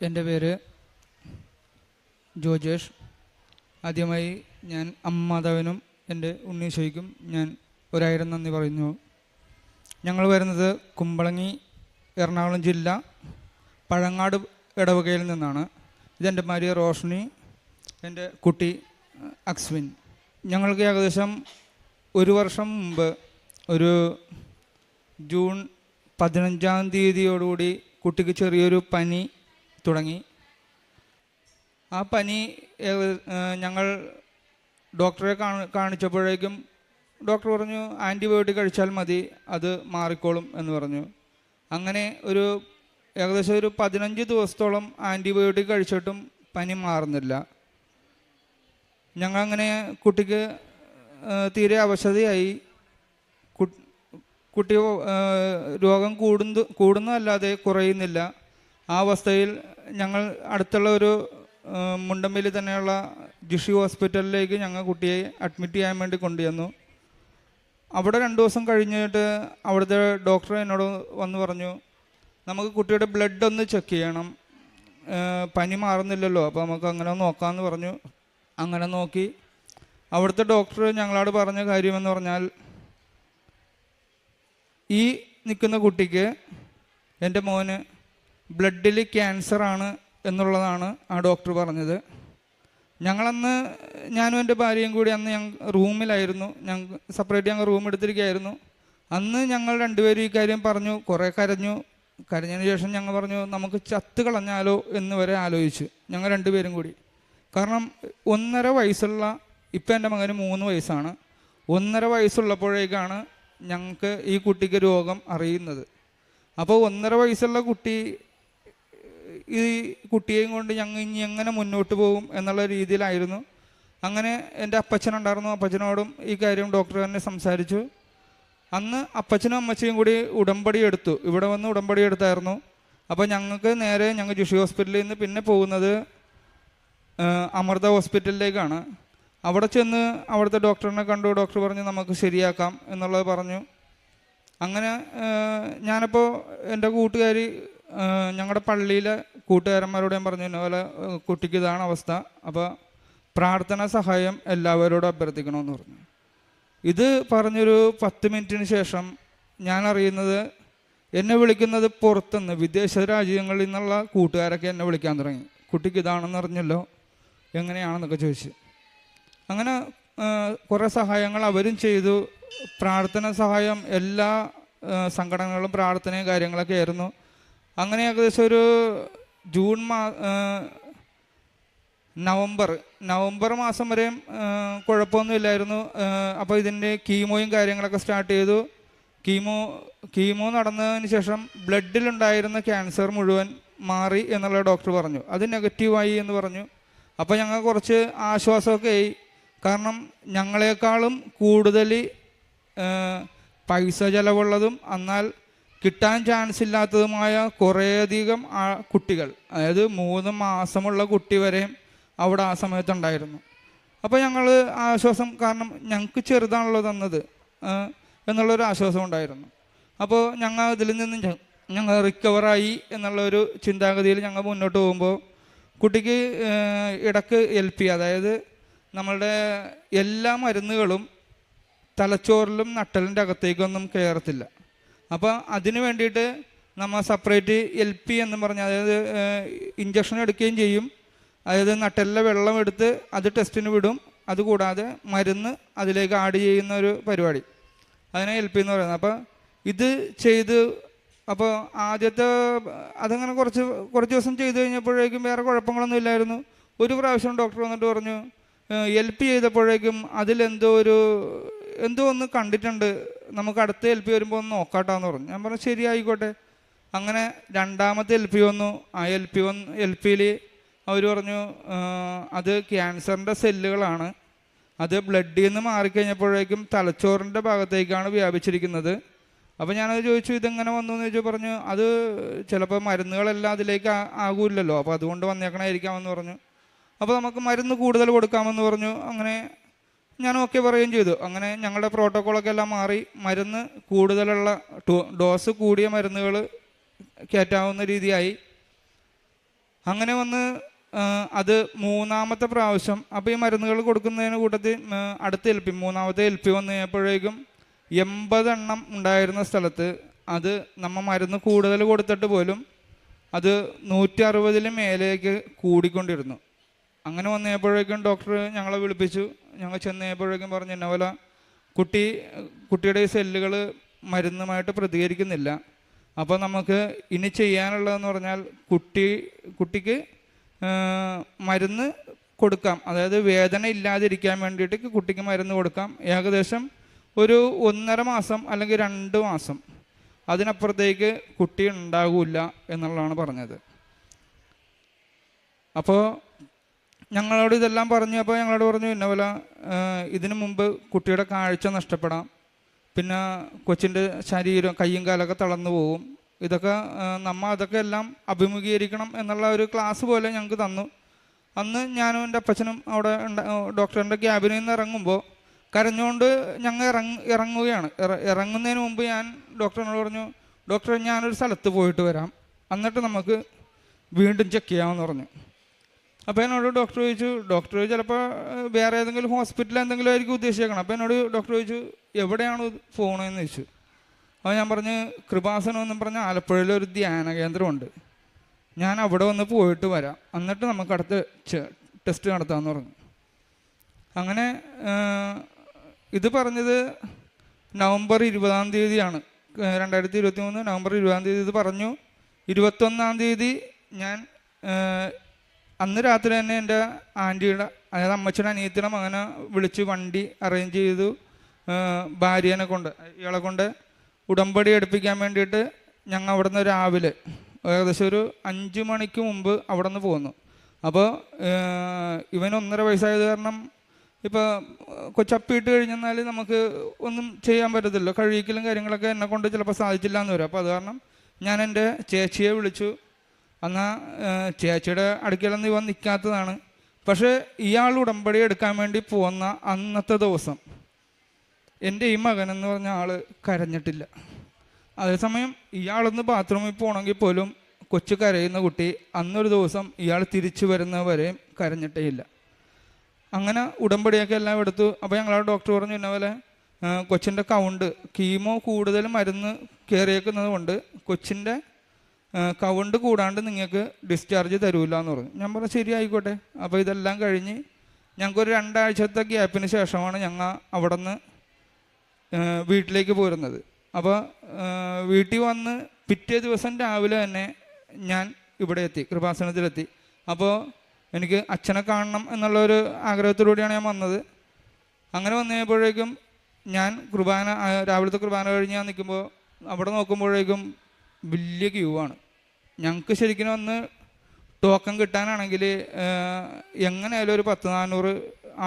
എന്റെ പേര് ജോജേഷ്. ആദ്യമായി ഞാൻ അമ്മാതാവിനും എന്റെ ഉണ്ണീശോയ്ക്കും ഞാൻ ഒരായിരം നന്ദി പറയുന്നു. ഞങ്ങൾ വരുന്നത് കുമ്പളങ്ങി എറണാകുളം ജില്ല പഴങ്ങാട് ഇടവകയിൽ നിന്നാണ്. ഇതെന്റെ ഭാര്യ റോഷ്നി എന്റെ കുട്ടി അക്സ്വിൻ. ഞങ്ങൾക്ക് ഏകദേശം ഒരു വർഷം മുമ്പ് ഒരു ജൂൺ പതിനഞ്ചാം തീയതിയോടുകൂടി കുട്ടിക്ക് ചെറിയൊരു പനി തുടങ്ങി. ആ പനി ഞങ്ങൾ ഡോക്ടറെ കാണിച്ചപ്പോഴേക്കും ഡോക്ടർ പറഞ്ഞു ആന്റിബയോട്ടിക് കഴിച്ചാൽ മതി അത് മാറിക്കോളും എന്ന് പറഞ്ഞു. അങ്ങനെ ഒരു ഏകദേശം ഒരു പതിനഞ്ച് ദിവസത്തോളം ആന്റിബയോട്ടിക് കഴിച്ചിട്ടും പനി മാറുന്നില്ല. ഞങ്ങളങ്ങനെ കുട്ടിക്ക് തീരെ അവശതയായി. കുട്ടി രോഗം കൂടുന്നു കൂടുന്നതല്ലാതെ കുറയുന്നില്ല. ആ അവസ്ഥയിൽ ഞങ്ങൾ അടുത്തുള്ള ഒരു ഏഹ് മുണ്ടമ്പിൽ തന്നെയുള്ള ജിഷി ഹോസ്പിറ്റലിലേക്ക് ഞങ്ങൾ കുട്ടിയെ അഡ്മിറ്റ് ചെയ്യാൻ വേണ്ടി കൊണ്ടുചെന്നു. അവിടെ രണ്ട് ദിവസം കഴിഞ്ഞിട്ട് അവിടുത്തെ ഡോക്ടർ എന്നോട് വന്ന് പറഞ്ഞു നമുക്ക് കുട്ടിയുടെ ബ്ലഡ് ഒന്ന് ചെക്ക് ചെയ്യണം. പനി മാറുന്നില്ലല്ലോ അപ്പോൾ നമുക്ക് അങ്ങനെ നോക്കാമെന്ന് പറഞ്ഞു. അങ്ങനെ നോക്കി. അവിടുത്തെ ഡോക്ടർ ഞങ്ങളോട് പറഞ്ഞ കാര്യമെന്ന് പറഞ്ഞാൽ ഈ നിൽക്കുന്ന കുട്ടിക്ക് എന്റെ മോന് ബ്ലഡിൽ ക്യാൻസറാണ് എന്നുള്ളതാണ് ആ ഡോക്ടർ പറഞ്ഞത്. ഞങ്ങളന്ന് ഞാനും എന്റെ ഭാര്യയും കൂടി അന്ന് ഞങ്ങൾ റൂമിലായിരുന്നു. ഞങ്ങൾ സെപ്പറേറ്റ് ഞങ്ങൾ റൂം എടുത്തിരിക്കുകയായിരുന്നു അന്ന് ഞങ്ങൾ രണ്ടുപേരും ഈ കാര്യം പറഞ്ഞു കുറേ കരഞ്ഞു. കരഞ്ഞതിന് ശേഷം ഞങ്ങൾ പറഞ്ഞു നമുക്ക് ചത്ത് കളഞ്ഞാലോ എന്ന് വരെ ആലോചിച്ചു ഞങ്ങൾ രണ്ടുപേരും കൂടി. കാരണം ഒന്നര വയസ്സുള്ള ഇപ്പം എന്റെ മകന് മൂന്ന് വയസ്സാണ്. ഒന്നര വയസ്സുള്ളപ്പോഴേക്കാണ് ഞങ്ങൾക്ക് ഈ കുട്ടിക്ക് രോഗം അറിയുന്നത്. അപ്പോൾ ഒന്നര വയസ്സുള്ള കുട്ടി ഈ കുട്ടിയെയും കൊണ്ട് ഞങ്ങൾ ഇനി എങ്ങനെ മുന്നോട്ട് പോകും എന്നുള്ള രീതിയിലായിരുന്നു. അങ്ങനെ എന്റെ അപ്പച്ചനുണ്ടായിരുന്നു. അപ്പച്ചനോടും ഈ കാര്യം ഡോക്ടർ തന്നെ സംസാരിച്ചു. അന്ന് അപ്പച്ചനും അമ്മച്ചയും കൂടി ഉടമ്പടി എടുത്തു. ഇവിടെ വന്ന് ഉടമ്പടി എടുത്തായിരുന്നു. അപ്പോൾ ഞങ്ങൾക്ക് നേരെ ഞങ്ങൾ ജുഷി ഹോസ്പിറ്റലിൽ നിന്ന് പിന്നെ പോകുന്നത് അമൃത ഹോസ്പിറ്റലിലേക്കാണ്. അവിടെ ചെന്ന് അവിടുത്തെ ഡോക്ടറിനെ കണ്ടു. ഡോക്ടർ പറഞ്ഞു നമുക്ക് ശരിയാക്കാം എന്നുള്ളത് പറഞ്ഞു. അങ്ങനെ ഞാനിപ്പോൾ എന്റെ കൂട്ടുകാരി ഞങ്ങളുടെ പള്ളിയിലെ കൂട്ടുകാരന്മാരോട് ഞാൻ പറഞ്ഞു പോലെ കുട്ടിക്ക് ഇതാണ് അവസ്ഥ അപ്പോൾ പ്രാർത്ഥന സഹായം എല്ലാവരോടും അഭ്യർത്ഥിക്കണമെന്ന് പറഞ്ഞു. ഇത് പറഞ്ഞൊരു പത്ത് മിനിറ്റിന് ശേഷം ഞാൻ അറിയുന്നത് എന്നെ വിളിക്കുന്നത് പുറത്തുനിന്ന് വിദേശ രാജ്യങ്ങളിൽ നിന്നുള്ള കൂട്ടുകാരൊക്കെ എന്നെ വിളിക്കാൻ തുടങ്ങി. കുട്ടിക്ക് ഇതാണെന്ന് അറിഞ്ഞല്ലോ എങ്ങനെയാണെന്നൊക്കെ ചോദിച്ചു. അങ്ങനെ കുറേ സഹായങ്ങൾ അവരും ചെയ്തു. പ്രാർത്ഥന സഹായം എല്ലാ സംഘടനകളും പ്രാർത്ഥനയും കാര്യങ്ങളൊക്കെ ആയിരുന്നു. അങ്ങനെ ഏകദേശം ഒരു ജൂൺ മാ നവംബർ നവംബർ മാസം വരെയും ആ, കുഴപ്പമൊന്നുമില്ലായിരുന്നു അപ്പോൾ ഇതിന്റെ കീമോയും കാര്യങ്ങളൊക്കെ സ്റ്റാർട്ട് ചെയ്തു. കീമോ കീമോ നടന്നതിന് ശേഷം ബ്ലഡിലുണ്ടായിരുന്ന ക്യാൻസർ മുഴുവൻ മാറി എന്നുള്ള ഡോക്ടർ പറഞ്ഞു. അത് നെഗറ്റീവായി എന്ന് പറഞ്ഞു. അപ്പോൾ ഞങ്ങൾ കുറച്ച് ആശ്വാസമൊക്കെ ആയി. കാരണം ഞങ്ങളെക്കാളും കൂടുതൽ പൈസ ചിലവുള്ളതും എന്നാൽ കിട്ടാൻ ചാൻസ് ഇല്ലാത്തതുമായ കുറേയധികം കുട്ടികൾ അതായത് മൂന്ന് മാസമുള്ള കുട്ടി വരെയും അവിടെ ആ സമയത്തുണ്ടായിരുന്നു. അപ്പോൾ ഞങ്ങൾ ആശ്വാസം കാരണം ഞങ്ങൾക്ക് ചെറുതാണല്ലോ തന്നത് എന്നുള്ളൊരു ആശ്വാസം ഉണ്ടായിരുന്നു. അപ്പോൾ ഞങ്ങൾ ഇതിൽ നിന്ന് ഞങ്ങൾ റിക്കവറായി എന്നുള്ളൊരു ചിന്താഗതിയിൽ ഞങ്ങൾ മുന്നോട്ട് പോകുമ്പോൾ കുട്ടിക്ക് ഇടയ്ക്ക് എൽ പി അതായത് നമ്മളുടെ എല്ലാ മരുന്നുകളും തലച്ചോറിലും നട്ടലിന്റെ അകത്തേക്കൊന്നും കയറത്തില്ല അപ്പോൾ അതിന് വേണ്ടിയിട്ട് നമ്മൾ സെപ്പറേറ്റ് എൽ പി എന്ന് പറഞ്ഞ അതായത് ഇഞ്ചക്ഷൻ എടുക്കുകയും ചെയ്യും. അതായത് നട്ടെല്ലാം വെള്ളം എടുത്ത് അത് ടെസ്റ്റിന് വിടും. അതുകൂടാതെ മരുന്ന് അതിലേക്ക് ആഡ് ചെയ്യുന്ന ഒരു പരിപാടി. അതിനെ എൽ പി എന്ന് പറയുന്നത്. അപ്പോൾ ഇത് ചെയ്ത് അപ്പോൾ ആദ്യത്തെ അതങ്ങനെ കുറച്ച് കുറച്ച് ദിവസം ചെയ്ത് കഴിഞ്ഞപ്പോഴേക്കും വേറെ കുഴപ്പങ്ങളൊന്നും ഇല്ലായിരുന്നു. ഒരു പ്രാവശ്യം ഡോക്ടർ വന്നിട്ട് പറഞ്ഞു എൽ പി ചെയ്തപ്പോഴേക്കും അതിലെന്തോ ഒരു എന്തോ ഒന്ന് കണ്ടിട്ടുണ്ട്. നമുക്ക് അടുത്ത എൽ പി വരുമ്പോൾ ഒന്ന് നോക്കാട്ടാന്ന് പറഞ്ഞു. ഞാൻ പറഞ്ഞു ശരി ആയിക്കോട്ടെ അങ്ങനെ രണ്ടാമത്തെ എൽ പി വന്നു. ആ എൽ പി വന്ന് എൽ പിയിൽ അവർ പറഞ്ഞു അത് ക്യാൻസറിന്റെ സെല്ലുകളാണ്. അത് ബ്ലഡിൽ നിന്ന് മാറിക്കഴിഞ്ഞപ്പോഴേക്കും തലച്ചോറിന്റെ ഭാഗത്തേക്കാണ് വ്യാപിച്ചിരിക്കുന്നത്. അപ്പോൾ ഞാനത് ചോദിച്ചു ഇതെങ്ങനെ വന്നു? എന്ന് ചോദിച്ചു പറഞ്ഞു അത് ചിലപ്പോൾ മരുന്നുകളെല്ലാം അതിലേക്ക് ആകൂല്ലല്ലോ. അപ്പോൾ അതുകൊണ്ട് വന്നേക്കണായിരിക്കാമെന്ന് പറഞ്ഞു. അപ്പോൾ നമുക്ക് മരുന്ന് കൂടുതൽ കൊടുക്കാമെന്ന് പറഞ്ഞു. അങ്ങനെ ഞാൻ ഓക്കെ പറയുകയും ചെയ്തു. അങ്ങനെ ഞങ്ങളുടെ പ്രോട്ടോക്കോളൊക്കെ എല്ലാം മാറി. മരുന്ന് കൂടുതലുള്ള ഡോസ് കൂടിയ മരുന്നുകൾ കയറ്റാവുന്ന രീതിയായി. അങ്ങനെ വന്ന് അത് മൂന്നാമത്തെ പ്രാവശ്യം. അപ്പോൾ ഈ മരുന്നുകൾ കൊടുക്കുന്നതിന് കൂട്ടത്തിൽ അടുത്ത എൽ പി മൂന്നാമത്തെ എൽ പി വന്നു കഴിഞ്ഞപ്പോഴേക്കും എൺപതെണ്ണം ഉണ്ടായിരുന്ന സ്ഥലത്ത് അത് നമ്മ മരുന്ന് കൂടുതൽ കൊടുത്തിട്ട് പോലും അത് നൂറ്റി മേലേക്ക് കൂടിക്കൊണ്ടിരുന്നു. അങ്ങനെ വന്നപ്പോഴേക്കും ഡോക്ടർ ഞങ്ങളെ വിളിപ്പിച്ചു. ഞങ്ങൾ ചെന്നപ്പോഴേക്കും പറഞ്ഞു എന്നെ പോലെ കുട്ടി കുട്ടിയുടെ സെല്ലുകൾ മരുന്നുമായിട്ട് പ്രതികരിക്കുന്നില്ല. അപ്പോൾ നമുക്ക് ഇനി ചെയ്യാനുള്ളതെന്ന് പറഞ്ഞാൽ കുട്ടി കുട്ടിക്ക് മരുന്ന് കൊടുക്കാം. അതായത് വേദന ഇല്ലാതിരിക്കാൻ വേണ്ടിയിട്ട് കുട്ടിക്ക് മരുന്ന് കൊടുക്കാം. ഏകദേശം ഒരു ഒന്നര മാസം അല്ലെങ്കിൽ രണ്ട് മാസം അതിനപ്പുറത്തേക്ക് കുട്ടി ഉണ്ടാകില്ല എന്നുള്ളതാണ് പറഞ്ഞത്. അപ്പോൾ ഞങ്ങളോട് ഇതെല്ലാം പറഞ്ഞു അപ്പോൾ ഞങ്ങളോട് പറഞ്ഞു ഇന്ന പോലെ ഇതിനു മുമ്പ് കുട്ടിയുടെ കാഴ്ച നഷ്ടപ്പെടാം. പിന്നെ കൊച്ചിന്റെ ശരീരം കയ്യും കാലൊക്കെ തളർന്നു പോകും ഇതൊക്കെ നമ്മൾ നമ്മ അതൊക്കെ എല്ലാം അഭിമുഖീകരിക്കണം എന്നുള്ള ഒരു ക്ലാസ് പോലെ ഞങ്ങൾക്ക് തന്നു. അന്ന് ഞാനും എന്റെ അപ്പച്ചനും അവിടെ ഡോക്ടറിന്റെ ക്യാബിനിൽ നിന്ന് ഇറങ്ങുമ്പോൾ കരഞ്ഞുകൊണ്ട് ഞങ്ങൾ ഇറങ്ങ ഇറങ്ങുകയാണ്. ഇറ- ഇറങ്ങുന്നതിന് മുമ്പ് ഞാൻ ഡോക്ടറിനോട് പറഞ്ഞു ഡോക്ടർ ഞാനൊരു സ്ഥലത്ത് പോയിട്ട് വരാം. എന്നിട്ട് നമുക്ക് വീണ്ടും ചെക്ക് ചെയ്യാമെന്ന് പറഞ്ഞു. അപ്പോൾ എന്നോട് ഡോക്ടർ ചോദിച്ചു ഡോക്ടർ ചിലപ്പോൾ വേറെ ഏതെങ്കിലും ഹോസ്പിറ്റലിൽ എന്തെങ്കിലും ആയിരിക്കും ഉദ്ദേശിച്ചേക്കണം. അപ്പോൾ എന്നോട് ഡോക്ടർ ചോദിച്ചു എവിടെയാണ് പോകണമെന്ന് ചോദിച്ചു. അപ്പോൾ ഞാൻ പറഞ്ഞ് കൃപാസനം എന്നും പറഞ്ഞ ആലപ്പുഴയിലൊരു ധ്യാന കേന്ദ്രമുണ്ട്. ഞാൻ അവിടെ വന്ന് പോയിട്ട് വരാം. എന്നിട്ട് നമുക്ക് അടുത്ത ടെസ്റ്റ് നടത്താമെന്ന് പറഞ്ഞു. അങ്ങനെ ഇത് പറഞ്ഞത് നവംബർ ഇരുപതാം തീയതിയാണ്. രണ്ടായിരത്തി ഇരുപത്തി മൂന്ന് നവംബർ ഇരുപതാം തീയതി ഇത് പറഞ്ഞു. ഇരുപത്തൊന്നാം തീയതി ഞാൻ അന്ന് രാത്രി തന്നെ എന്റെ ആന്റിയുടെ അതായത് അമ്മച്ചിയുടെ അനിയത്തിയുടെ മകനെ വിളിച്ച് വണ്ടി അറേഞ്ച് ചെയ്തു ഭാര്യനെ കൊണ്ട് ഇയാളെ കൊണ്ട് ഉടമ്പടി എടുപ്പിക്കാൻ വേണ്ടിയിട്ട് ഞങ്ങൾ അവിടെ നിന്ന് രാവിലെ ഏകദേശം ഒരു അഞ്ച് മണിക്ക് മുമ്പ് അവിടെ നിന്ന് പോന്നു. അപ്പോൾ ഇവൻ ഒന്നര വയസ്സായത് കാരണം ഇപ്പോൾ കൊച്ചപ്പിയിട്ട് കഴിഞ്ഞെന്നാൽ നമുക്ക് ഒന്നും ചെയ്യാൻ പറ്റത്തില്ല. കഴിക്കലും കാര്യങ്ങളൊക്കെ എന്നെ കൊണ്ട് ചിലപ്പോൾ സാധിച്ചില്ല എന്ന് വരും. അപ്പോൾ അത് കാരണം ഞാൻ എന്റെ ചേച്ചിയെ വിളിച്ചു. എന്നാൽ ചേച്ചിയുടെ അടുക്കലൊന്നും ഇവൻ നിൽക്കാത്തതാണ് പക്ഷേ ഇയാൾ ഉടമ്പടി എടുക്കാൻ വേണ്ടി പോകുന്ന അന്നത്തെ ദിവസം എന്റെ ഈ മകൻ എന്ന് പറഞ്ഞ ആൾ കരഞ്ഞിട്ടില്ല. അതേസമയം ഇയാളൊന്ന് ബാത്റൂമിൽ പോകണമെങ്കിൽ പോലും കൊച്ചു കരയുന്ന കുട്ടി അന്നൊരു ദിവസം ഇയാൾ തിരിച്ചു വരുന്നവരെയും കരഞ്ഞിട്ടേ ഇല്ല. അങ്ങനെ ഉടമ്പടിയൊക്കെ എല്ലാം എടുത്തു. അപ്പോൾ ഞങ്ങളോട് ഡോക്ടർ പറഞ്ഞു ഇന്ന പോലെ കൊച്ചിന്റെ കൗണ്ട് കീമോ കൂടുതൽ മരുന്ന് കയറിയേക്കുന്നത് കൊണ്ട് കൊച്ചിന്റെ കൗണ്ട് കൂടാണ്ട് നിങ്ങൾക്ക് ഡിസ്ചാർജ് തരൂല എന്ന് പറഞ്ഞു. ഞാൻ പറഞ്ഞു ശരി ആയിക്കോട്ടെ അപ്പോൾ ഇതെല്ലാം കഴിഞ്ഞ് ഞങ്ങൾക്കൊരു രണ്ടാഴ്ചത്തെ ഗ്യാപ്പിന് ശേഷമാണ് ഞങ്ങൾ അവിടെ നിന്ന് വീട്ടിലേക്ക് പോരുന്നത്. അപ്പോൾ വീട്ടിൽ വന്ന് പിറ്റേ ദിവസം രാവിലെ തന്നെ ഞാൻ ഇവിടെ എത്തി കൃപാസനത്തിലെത്തി. അപ്പോൾ എനിക്ക് അച്ഛനെ കാണണം എന്നുള്ള ഒരു ഞാൻ വന്നത്. അങ്ങനെ വന്നു ഞാൻ കുർബാന രാവിലത്തെ കുർബാന കഴിഞ്ഞ് ഞാൻ നിൽക്കുമ്പോൾ അവിടെ നോക്കുമ്പോഴേക്കും വലിയ ക്യൂ ആണ്. ഞങ്ങൾക്ക് ശരിക്കും വന്ന് ടോക്കൺ കിട്ടാനാണെങ്കിൽ എങ്ങനെയായാലും ഒരു പത്ത് നാനൂറ്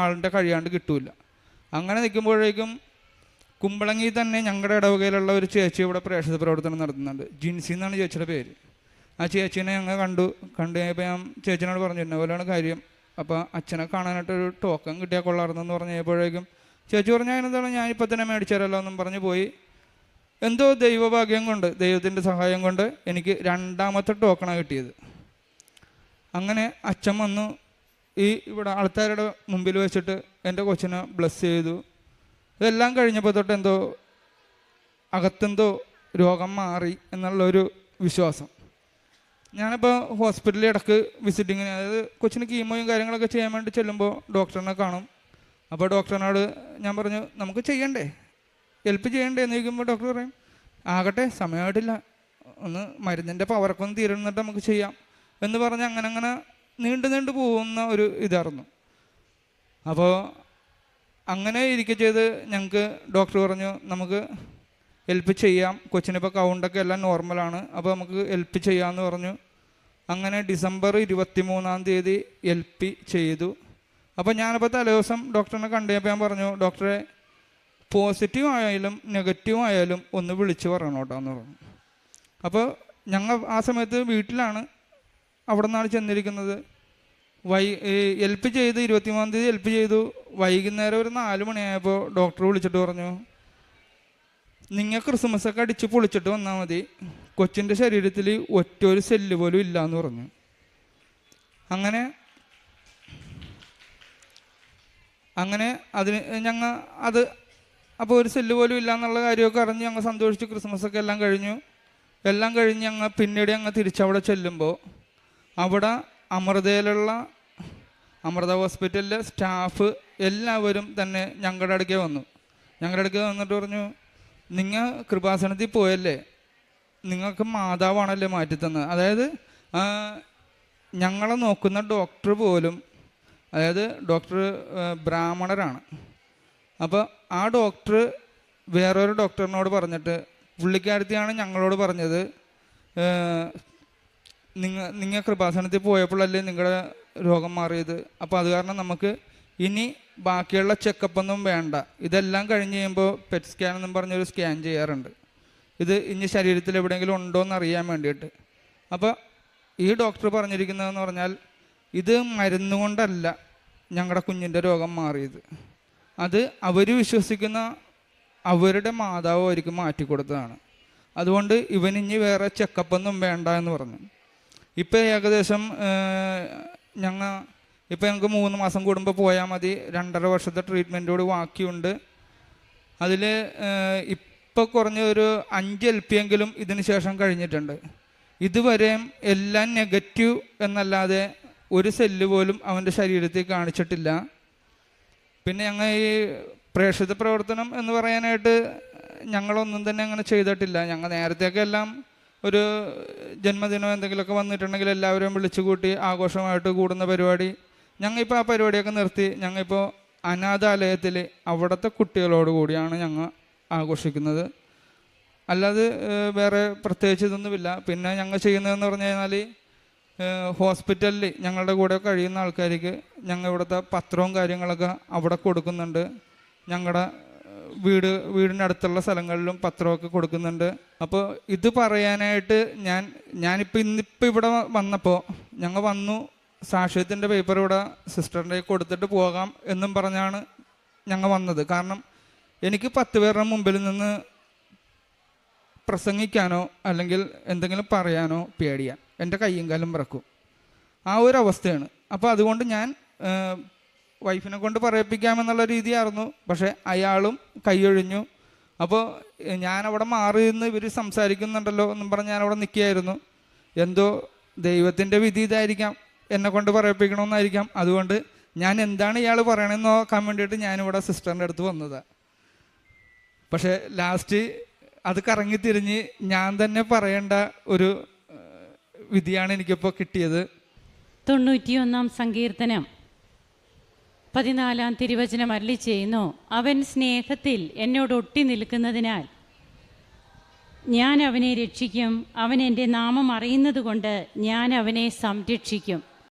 ആളിന്റെ കഴിയാണ്ട് കിട്ടൂല. അങ്ങനെ നിൽക്കുമ്പോഴേക്കും കുമ്പളങ്ങി തന്നെ ഞങ്ങളുടെ ഇടവകയിലുള്ള ഒരു ചേച്ചി ഇവിടെ പ്രേക്ഷക പ്രവർത്തനം നടത്തുന്നുണ്ട്. ജിൻസി എന്നാണ് ചേച്ചിയുടെ പേര്. ആ ചേച്ചീനെ ഞങ്ങൾ കണ്ടു. കണ്ടു കഴിഞ്ഞപ്പോൾ ഞാൻ ചേച്ചിനോട് പറഞ്ഞു ഇന്ന പോലെയാണ് കാര്യം. അപ്പോൾ അച്ഛനെ കാണാനായിട്ടൊരു ടോക്കൺ കിട്ടിയാൽ കൊള്ളാർന്നെന്ന് പറഞ്ഞു കഴിഞ്ഞപ്പോഴേക്കും ചേച്ചി പറഞ്ഞാൽ അതിനെന്താണ്? ഞാനിപ്പോൾ തന്നെ മേടിച്ചു തരാമല്ലോ എന്നും പറഞ്ഞു പോയി. എന്തോ ദൈവഭാഗ്യം കൊണ്ട് ദൈവത്തിന്റെ സഹായം കൊണ്ട് എനിക്ക് രണ്ടാമത്തെ ടോക്കണാണ് കിട്ടിയത്. അങ്ങനെ അച്ഛൻ വന്നു. ഈ ഇവിടെ ആൾക്കാരുടെ മുമ്പിൽ വെച്ചിട്ട് എന്റെ കൊച്ചിനെ ബ്ലസ് ചെയ്തു. ഇതെല്ലാം കഴിഞ്ഞപ്പോൾ തൊട്ട് എന്തോ അകത്തെന്തോ രോഗം മാറി എന്നുള്ളൊരു വിശ്വാസം. ഞാനിപ്പോൾ ഹോസ്പിറ്റലിൽ ഇടയ്ക്ക് വിസിറ്റിങ്ങിന് അതായത് കൊച്ചിന് കീമോയും കാര്യങ്ങളൊക്കെ ചെയ്യാൻ വേണ്ടി ചെല്ലുമ്പോൾ ഡോക്ടറിനെ കാണും. അപ്പോൾ ഡോക്ടറിനോട് ഞാൻ പറഞ്ഞു നമുക്ക് ചെയ്യണ്ടേ? ഹെൽപ്പ് ചെയ്യണ്ടേ എന്ന് ചോദിക്കുമ്പോൾ ഡോക്ടർ പറയും ആകട്ടെ സമയമായിട്ടില്ല. ഒന്ന് മരുന്നിന്റെ പവറൊക്കെ ഒന്ന് തീരുന്നിട്ട് നമുക്ക് ചെയ്യാം. എന്ന് പറഞ്ഞ് അങ്ങനെ അങ്ങനെ നീണ്ടു നീണ്ടു പോകുന്ന ഒരു ഇതായിരുന്നു. അപ്പോൾ അങ്ങനെ ഇരിക്കെ ചെയ്ത് ഞങ്ങൾക്ക് ഡോക്ടർ പറഞ്ഞു നമുക്ക് ഹെൽപ്പ് ചെയ്യാം. കൊച്ചിനിപ്പോൾ കൗണ്ടൊക്കെ എല്ലാം നോർമലാണ്. അപ്പോൾ നമുക്ക് ഹെൽപ്പ് ചെയ്യാമെന്ന് പറഞ്ഞു. അങ്ങനെ ഡിസംബർ ഇരുപത്തി മൂന്നാം തീയതി ഹെൽപ്പ് ചെയ്തു. അപ്പോൾ ഞാനിപ്പോൾ തലേ ദിവസം ഡോക്ടറിനെ കണ്ടപ്പോൾ ഞാൻ പറഞ്ഞു ഡോക്ടറെ പോസിറ്റീവ് ആയാലും നെഗറ്റീവ് ആയാലും ഒന്ന് വിളിച്ച് പറയണം കേട്ടോ എന്ന് പറഞ്ഞു. അപ്പോൾ ഞങ്ങൾ ആ സമയത്ത് വീട്ടിലാണ് അവിടെ നിന്നാണ് ചെന്നിരിക്കുന്നത്. വൈ എൽ പി ചെയ്ത് ഇരുപത്തിമൂന്നാം തീയതി എൽ പി ചെയ്തു. വൈകുന്നേരം ഒരു നാല് മണിയായപ്പോൾ ഡോക്ടർ വിളിച്ചിട്ട് പറഞ്ഞു നിങ്ങൾ ക്രിസ്മസ് ഒക്കെ അടിച്ച് പൊളിച്ചിട്ട് വന്നാൽ മതി. കൊച്ചിന്റെ ശരീരത്തിൽ ഒറ്റ ഒരു സെല്ല് പോലും ഇല്ല എന്ന് പറഞ്ഞു. അങ്ങനെ അങ്ങനെ അതിന് ഞങ്ങൾ അത് അപ്പോൾ ഒരു സെല്ല് പോലും ഇല്ല എന്നുള്ള കാര്യമൊക്കെ അറിഞ്ഞ് ഞങ്ങൾ സന്തോഷിച്ച് ക്രിസ്മസ് ഒക്കെ എല്ലാം കഴിഞ്ഞു. എല്ലാം കഴിഞ്ഞ് ഞങ്ങൾ പിന്നീട് ഞങ്ങൾ തിരിച്ചവിടെ ചെല്ലുമ്പോൾ അവിടെ അമൃതയിലുള്ള അമൃത ഹോസ്പിറ്റലിലെ സ്റ്റാഫ് എല്ലാവരും തന്നെ ഞങ്ങളുടെ അടുക്കേ വന്നു. ഞങ്ങളുടെ അടുക്കേ വന്നിട്ട് പറഞ്ഞു നിങ്ങൾ കൃപാസനത്തിൽ പോയല്ലേ? നിങ്ങൾക്ക് മാതാവാണല്ലേ മാറ്റിത്തന്നത്? അതായത് ഞങ്ങളെ നോക്കുന്ന ഡോക്ടർ പോലും അതായത് ഡോക്ടർ ബ്രാഹ്മണരാണ്. അപ്പോൾ ആ ഡോക്ടർ വേറൊരു ഡോക്ടറിനോട് പറഞ്ഞിട്ട് പുള്ളിക്കാരത്തിയാണ് ഞങ്ങളോട് പറഞ്ഞത് നിങ്ങൾ നിങ്ങൾ കൃപാസനത്തിൽ പോയപ്പോഴല്ലേ നിങ്ങളുടെ രോഗം മാറിയത്. അപ്പോൾ അത് കാരണം നമുക്ക് ഇനി ബാക്കിയുള്ള ചെക്കപ്പ് ഒന്നും വേണ്ട. ഇതെല്ലാം കഴിഞ്ഞ് കഴിയുമ്പോൾ പെറ്റ് സ്കാൻ എന്നും പറഞ്ഞൊരു സ്കാൻ ചെയ്യാറുണ്ട്. ഇത് ഇനി ശരീരത്തിൽ എവിടെയെങ്കിലും ഉണ്ടോ എന്ന് അറിയാൻ വേണ്ടിയിട്ട്. അപ്പോൾ ഈ ഡോക്ടർ പറഞ്ഞിരിക്കുന്നതെന്ന് പറഞ്ഞാൽ ഇത് മരുന്നുകൊണ്ടല്ല ഞങ്ങളുടെ കുഞ്ഞിന്റെ രോഗം മാറിയത്. അത് അവർ വിശ്വസിക്കുന്ന അവരുടെ മാതാവ് അവർക്ക് മാറ്റിക്കൊടുത്തതാണ്. അതുകൊണ്ട് ഇവനിഞ്ഞ് വേറെ ചെക്കപ്പൊന്നും വേണ്ട എന്ന് പറഞ്ഞു. ഇപ്പം ഏകദേശം ഞങ്ങൾ ഇപ്പം ഞങ്ങൾക്ക് മൂന്ന് മാസം കൂടുമ്പോൾ പോയാൽ മതി. രണ്ടര വർഷത്തെ ട്രീറ്റ്മെന്റോട് ബാക്കിയുണ്ട്. അതിൽ ഇപ്പോൾ കുറഞ്ഞൊരു അഞ്ച് എൽ പി എങ്കിലും ഇതിന് ശേഷം കഴിഞ്ഞിട്ടുണ്ട്. ഇതുവരെയും എല്ലാം നെഗറ്റീവ് എന്നല്ലാതെ ഒരു സെല്ല് പോലും അവന്റെ ശരീരത്തിൽ കാണിച്ചിട്ടില്ല. പിന്നെ ഞങ്ങൾ ഈ പ്രേക്ഷിത പ്രവർത്തനം എന്ന് പറയാനായിട്ട് ഞങ്ങളൊന്നും തന്നെ അങ്ങനെ ചെയ്തിട്ടില്ല. ഞങ്ങൾ നേരത്തെയൊക്കെ എല്ലാം ഒരു ജന്മദിനം എന്തെങ്കിലുമൊക്കെ വന്നിട്ടുണ്ടെങ്കിൽ എല്ലാവരെയും വിളിച്ചു കൂട്ടി ആഘോഷമായിട്ട് കൂടുന്ന പരിപാടി ഞങ്ങളിപ്പോൾ ആ പരിപാടിയൊക്കെ നിർത്തി. ഞങ്ങളിപ്പോൾ അനാഥാലയത്തിൽ അവിടുത്തെ കുട്ടികളോട് കൂടിയാണ് ഞങ്ങൾ ആഘോഷിക്കുന്നത്. അല്ലാതെ വേറെ പ്രത്യേകിച്ച് ഇതൊന്നുമില്ല. പിന്നെ ഞങ്ങൾ ചെയ്യുന്നതെന്ന് പറഞ്ഞു കഴിഞ്ഞാൽ ഹോസ്പിറ്റലിൽ ഞങ്ങളുടെ കൂടെ കഴിയുന്ന ആൾക്കാർക്ക് ഞങ്ങൾ ഇവിടുത്തെ പത്രവും കാര്യങ്ങളൊക്കെ അവിടെ കൊടുക്കുന്നുണ്ട്. ഞങ്ങളുടെ വീട് വീടിനടുത്തുള്ള സ്ഥലങ്ങളിലും പത്രമൊക്കെ കൊടുക്കുന്നുണ്ട്. അപ്പോൾ ഇത് പറയാനായിട്ട് ഞാൻ ഞാനിപ്പോൾ ഇന്നിപ്പോൾ ഇവിടെ വന്നപ്പോൾ ഞങ്ങൾ വന്നു സാക്ഷ്യത്തിന്റെ പേപ്പർ ഇവിടെ സിസ്റ്ററിന്റെ കൊടുത്തിട്ട് പോകാം എന്നും പറഞ്ഞാണ് ഞങ്ങൾ വന്നത്. കാരണം എനിക്ക് പത്ത് പേരുടെ മുമ്പിൽ നിന്ന് പ്രസംഗിക്കാനോ അല്ലെങ്കിൽ എന്തെങ്കിലും പറയാനോ പേടിയാൻ എന്റെ കയ്യും കാലും പിറക്കും ആ ഒരു അവസ്ഥയാണ്. അപ്പോൾ അതുകൊണ്ട് ഞാൻ വൈഫിനെ കൊണ്ട് പറയിപ്പിക്കാമെന്നുള്ള രീതിയായിരുന്നു. പക്ഷേ അയാളും കൈയൊഴിഞ്ഞു. അപ്പോൾ ഞാനവിടെ മാറി നിന്ന് ഇവർ സംസാരിക്കുന്നുണ്ടല്ലോ എന്നും പറഞ്ഞ് ഞാനവിടെ നിൽക്കുകയായിരുന്നു. എന്തോ ദൈവത്തിന്റെ വിധി ഇതായിരിക്കാം. എന്നെ കൊണ്ട് പറയിപ്പിക്കണമെന്നായിരിക്കാം. അതുകൊണ്ട് ഞാൻ എന്താണ് ഇയാൾ പറയണമെന്ന് നോക്കാൻ വേണ്ടിയിട്ട് ഞാനിവിടെ സിസ്റ്ററിന്റെ അടുത്ത് വന്നതാണ് പക്ഷേ ലാസ്റ്റ് അത് കറങ്ങി തിരിഞ്ഞ് ഞാൻ തന്നെ പറയേണ്ട ഒരു വിധിയാണ് എനിക്കിപ്പോൾ കിട്ടിയത്. തൊണ്ണൂറ്റിയൊന്നാം സങ്കീർത്തനം. പതിനാലാം തിരുവചനം അരളി ചെയ്യുന്നു അവൻ സ്നേഹത്തിൽ എന്നോട് ഒട്ടി നിൽക്കുന്നതിനാൽ ഞാൻ അവനെ രക്ഷിക്കും. അവൻ എന്റെ നാമം അറിയുന്നത് കൊണ്ട് ഞാൻ അവനെ സംരക്ഷിക്കും.